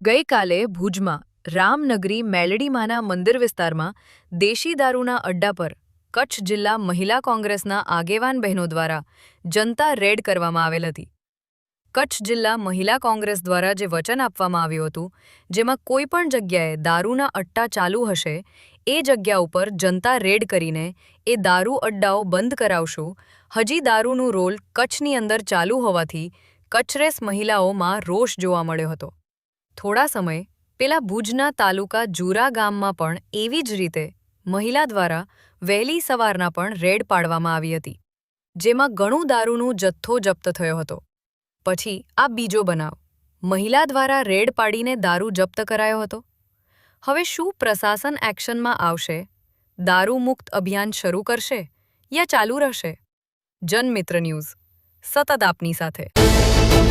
ગઈકાલે ભુજમાં રામનગરી મેલડીમાના મંદિર વિસ્તારમાં દેશી દારૂના અડ્ડા પર કચ્છ જિલ્લા મહિલા કોંગ્રેસના આગેવાન બહેનો દ્વારા જનતા રેડ કરવામાં આવેલ હતી. કચ્છ જિલ્લા મહિલા કોંગ્રેસ દ્વારા જે વચન આપવામાં આવ્યું હતું, જેમાં કોઈ પણ જગ્યાએ દારૂના અટ્ટા ચાલુ હશે, એ જગ્યા ઉપર જનતા રેડ કરીને એ દારૂ અડ્ડાઓ બંધ કરાવશું. હજી દારૂનું રોલ કચ્છની અંદર ચાલુ હોવાથી કચ્છરેસ મહિલાઓમાં રોષ જોવા મળ્યો હતો. થોડા સમય પેલા ભુજના તાલુકા જુરા ગામમાં પણ એવી જ રીતે મહિલા દ્વારા વહેલી સવારના પણ રેડ પાડવામાં આવી હતી, જેમાં ઘણું દારૂનું જથ્થો જપ્ત થયો હતો. પછી આ બીજો બનાવ, મહિલા દ્વારા રેડ પાડીને દારૂ જપ્ત કરાયો હતો. હવે શું પ્રશાસન એક્શનમાં આવશે? દારૂ મુક્ત અભિયાન શરૂ કરશે યા ચાલુ રહેશે? જનમિત્ર ન્યૂઝ, સતત આપની સાથે.